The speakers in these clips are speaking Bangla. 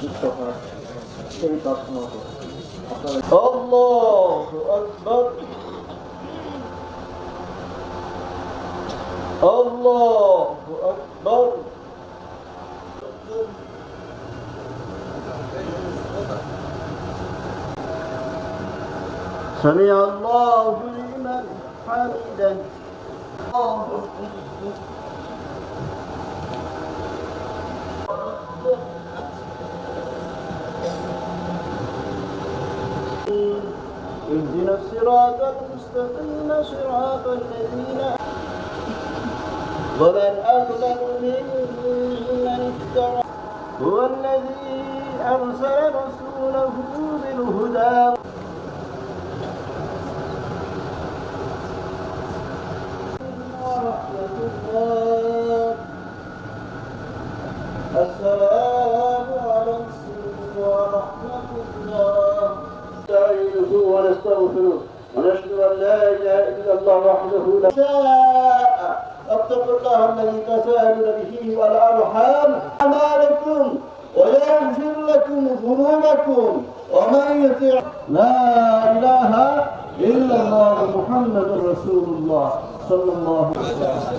যুক্ত হওয়ার সেই প্রার্থনা আপনারা الله أكبر. سمع الله لمن حمده. الله اهدنا الصراط المستقيم صراط الذين ومن أظلم ممن افترى هو الذي أرسل رسوله بالهدى. ورحمة الله السلام عليكم ورحمة الله نستعينه ونستغفره ونشهد أن لا إله إلا الله وحده لا اتقوا الله الذي تساءلون به والأرحام. أعمالكم ويغفر لكم ذنوبكم ومن يطع لا إله إلا الله محمد رسول الله صلى الله عليه وسلم.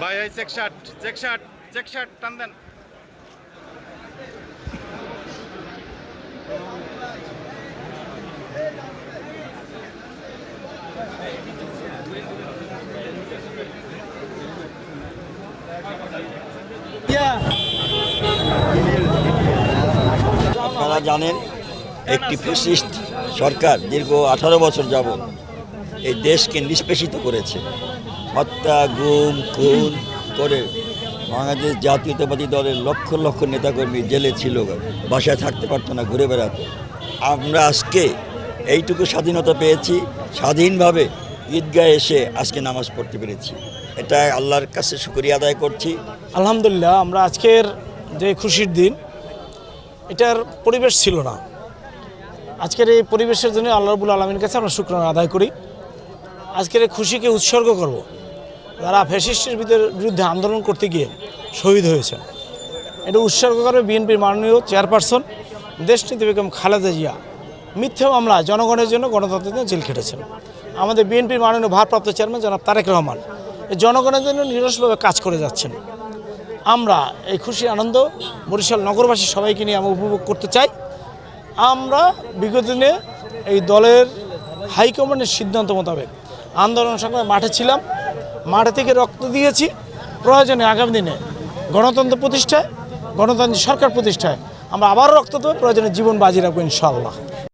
ভাই check shirt check shirt check shirt টান দেন। আপনারা জানেন, একটি ফ্যাসিস্ট সরকার দীর্ঘ আঠারো বছর যাবৎ এই দেশকে নিষ্পেষিত করেছে। হত্যা, গুম, খুন করে বাংলাদেশ জাতীয়তাবাদী দলের লক্ষ লক্ষ নেতাকর্মী জেলে ছিল, বাসায় থাকতে পারতো না, ঘুরে বেড়াতো। আমরা আজকে এইটুকু স্বাধীনতা পেয়েছি, স্বাধীনভাবে ঈদগাহে এসে আজকে নামাজ পড়তে পেরেছি। এটা আল্লাহর কাছে শুকরিয়া আদায় করছি। আলহামদুলিল্লাহ, আমরা আজকের যে খুশির দিন, এটার পরিবেশ ছিল না। আজকের এই পরিবেশের জন্য আল্লাহবুল আলমীর কাছে আমরা শুক্রানা আদায় করি। আজকের খুশিকে উৎসর্গ করব। যারা ফ্যাসিস্টের বিরুদ্ধে আন্দোলন করতে গিয়ে শহীদ হয়েছে। এটা উৎসর্গ করবে বিএনপির মাননীয় চেয়ারপারসন দেশনীতি বেগম খালেদা জিয়া মিথ্যে মামলা জনগণের জন্য গণতন্ত্রের জেল খেটেছেন। আমাদের বিএনপির মাননীয় ভারপ্রাপ্ত চেয়ারম্যান জনাব তারেক রহমান এই জনগণের জন্য নিরসভাবে কাজ করে যাচ্ছেন। আমরা এই খুশি আনন্দ বরিশাল নগরবাসী সবাইকে নিয়ে আমরা উপভোগ করতে চাই। আমরা বিগত দিনে এই দলের হাইকমান্ডের সিদ্ধান্ত মোতাবেক আন্দোলন সংগ্রামে মাঠে ছিলাম। মাঠে থেকে রক্ত দিয়েছি। প্রয়োজনে আগামী দিনে গণতন্ত্র প্রতিষ্ঠায়, গণতান্ত্রিক সরকার প্রতিষ্ঠায় আমরা আবার রক্ত দেবো, প্রয়োজনে জীবন বাজি রাখব ইনশাআল্লাহ।